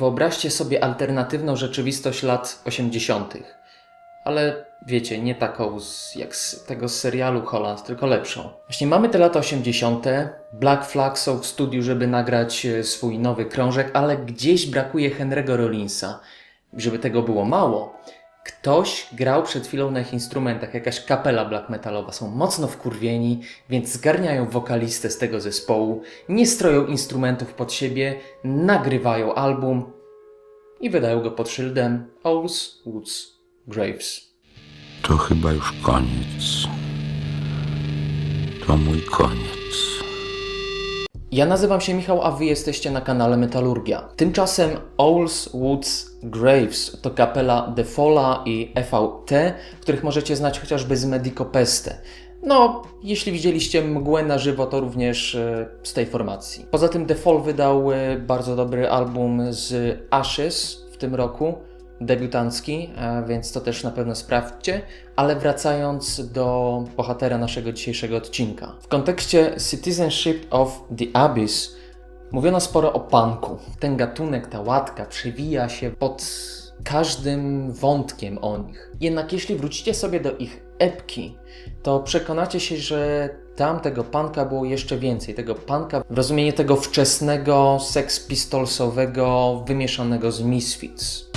Wyobraźcie sobie alternatywną rzeczywistość lat 80. Ale wiecie, nie taką z, jak z tego serialu Holland, tylko lepszą. Właśnie mamy te lata 80. Black Flag są w studiu, żeby nagrać e, swój nowy krążek, ale gdzieś brakuje Henry'ego Rollinsa. Żeby tego było mało, ktoś grał przed chwilą na ich instrumentach, jakaś kapela black metalowa. Są mocno wkurwieni, więc zgarniają wokalistę z tego zespołu, nie stroją instrumentów pod siebie, nagrywają album i wydają go pod szyldem Owls, Woods, Graves. To chyba już koniec. To mój koniec. Ja nazywam się Michał, a wy jesteście na kanale Metalurgia. Tymczasem Owls, Woods, Graves to kapela Defola i EVT, których możecie znać chociażby z Medico Peste. No, jeśli widzieliście mgłę na żywo, to również e, z tej formacji. Poza tym Defol wydał e, bardzo dobry album z Ashes w tym roku, debiutancki, e, więc to też na pewno sprawdźcie. Ale wracając do bohatera naszego dzisiejszego odcinka. W kontekście Citizenship of the Abyss mówiono sporo o punku. Ten gatunek, ta łatka przewija się pod każdym wątkiem o nich. Jednak jeśli wrócicie sobie do ich epki, to przekonacie się, że tam tego punka było jeszcze więcej. Tego punka w rozumieniu tego wczesnego, Sex Pistolsowego, wymieszanego z Misfits.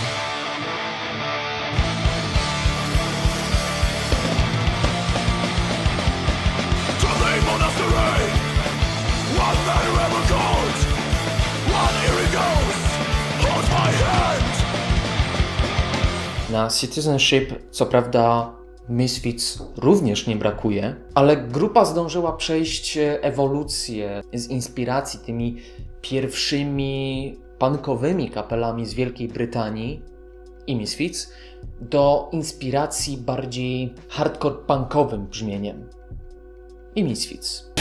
Na Citizenship, co prawda, Misfits również nie brakuje, ale grupa zdążyła przejść ewolucję z inspiracji tymi pierwszymi punkowymi kapelami z Wielkiej Brytanii i Misfits do inspiracji bardziej hardcore punkowym brzmieniem i Misfits.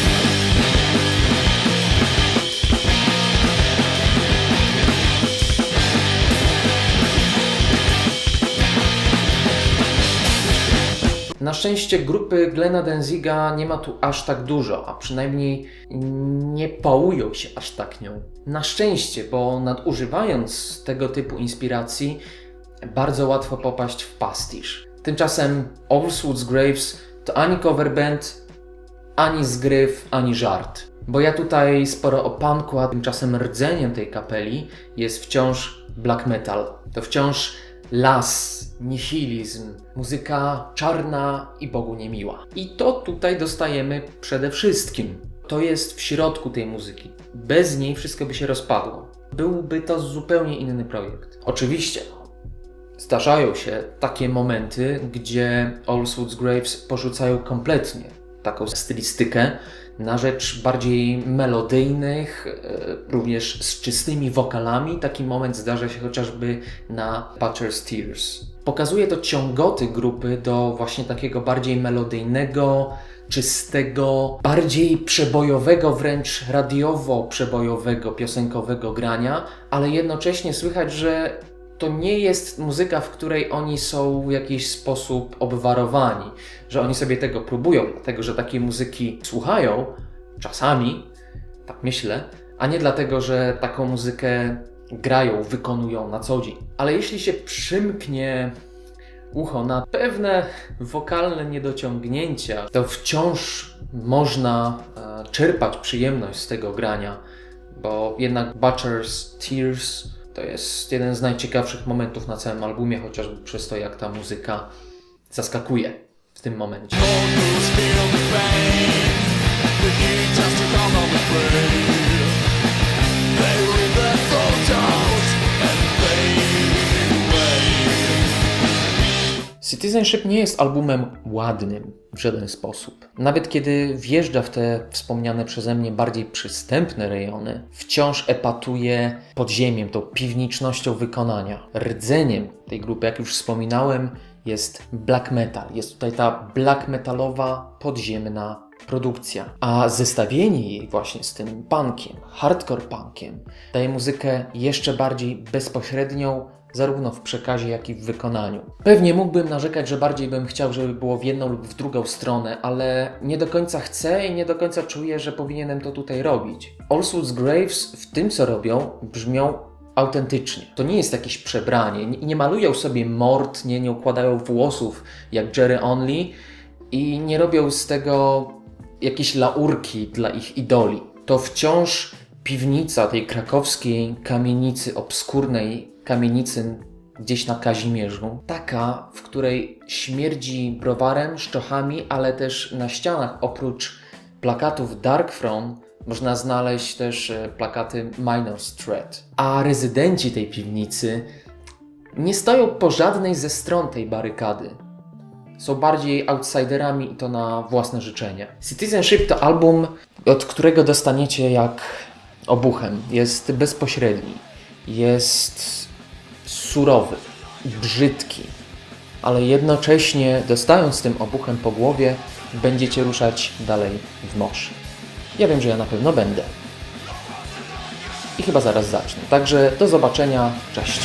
Na szczęście grupy Glena Denziga nie ma tu aż tak dużo, a przynajmniej nie pałują się aż tak nią. Na szczęście, bo nadużywając tego typu inspiracji, bardzo łatwo popaść w pastisz. Tymczasem Allswoods Graves to ani cover band, ani zgryw, ani żart. Bo ja tutaj sporo o punku, a tymczasem rdzeniem tej kapeli jest wciąż black metal. To wciąż las, nihilizm, muzyka czarna i Bogu niemiła. I to tutaj dostajemy przede wszystkim. To jest w środku tej muzyki. Bez niej wszystko by się rozpadło. Byłby to zupełnie inny projekt. Oczywiście, zdarzają się takie momenty, gdzie Allswoods Graves porzucają kompletnie taką stylistykę na rzecz bardziej melodyjnych, e, również z czystymi wokalami. Taki moment zdarza się chociażby na Butcher's Tears. Pokazuje to ciągoty grupy do właśnie takiego bardziej melodyjnego, czystego, bardziej przebojowego, wręcz radiowo-przebojowego, piosenkowego grania, ale jednocześnie słychać, że to nie jest muzyka, w której oni są w jakiś sposób obwarowani, że oni sobie tego próbują, dlatego że takiej muzyki słuchają czasami, tak myślę, a nie dlatego, że taką muzykę grają, wykonują na co dzień. Ale jeśli się przymknie ucho na pewne wokalne niedociągnięcia, to wciąż można e, czerpać przyjemność z tego grania, bo jednak Butcher's Tears to jest jeden z najciekawszych momentów na całym albumie, chociażby przez to, jak ta muzyka zaskakuje w tym momencie. Citizenship nie jest albumem ładnym w żaden sposób. Nawet kiedy wjeżdża w te wspomniane przeze mnie bardziej przystępne rejony, wciąż epatuje podziemiem, tą piwnicznością wykonania. Rdzeniem tej grupy, jak już wspominałem, jest black metal. Jest tutaj ta black metalowa, podziemna produkcja. A zestawienie jej właśnie z tym punkiem, hardcore punkiem, daje muzykę jeszcze bardziej bezpośrednią, zarówno w przekazie, jak i w wykonaniu. Pewnie mógłbym narzekać, że bardziej bym chciał, żeby było w jedną lub w drugą stronę, ale nie do końca chcę i nie do końca czuję, że powinienem to tutaj robić. Allswoods Graves w tym, co robią, brzmią autentycznie. To nie jest jakieś przebranie. Nie, nie malują sobie mord, nie, nie układają włosów jak Jerry Only i nie robią z tego jakieś laurki dla ich idoli. To wciąż piwnica tej krakowskiej kamienicy, obskurnej kamienicy gdzieś na Kazimierzu. Taka, w której śmierdzi browarem, szczochami, ale też na ścianach oprócz plakatów Dark Throne można znaleźć też e, plakaty Minor's Threat. A rezydenci tej piwnicy nie stoją po żadnej ze stron tej barykady. Są bardziej outsiderami i to na własne życzenie. Citizenship to album, od którego dostaniecie jak obuchem. Jest bezpośredni. Jest surowy, brzydki, ale jednocześnie dostając tym obuchem po głowie, będziecie ruszać dalej w morze. Ja wiem, że ja na pewno będę. I chyba zaraz zacznę. Także do zobaczenia. Cześć.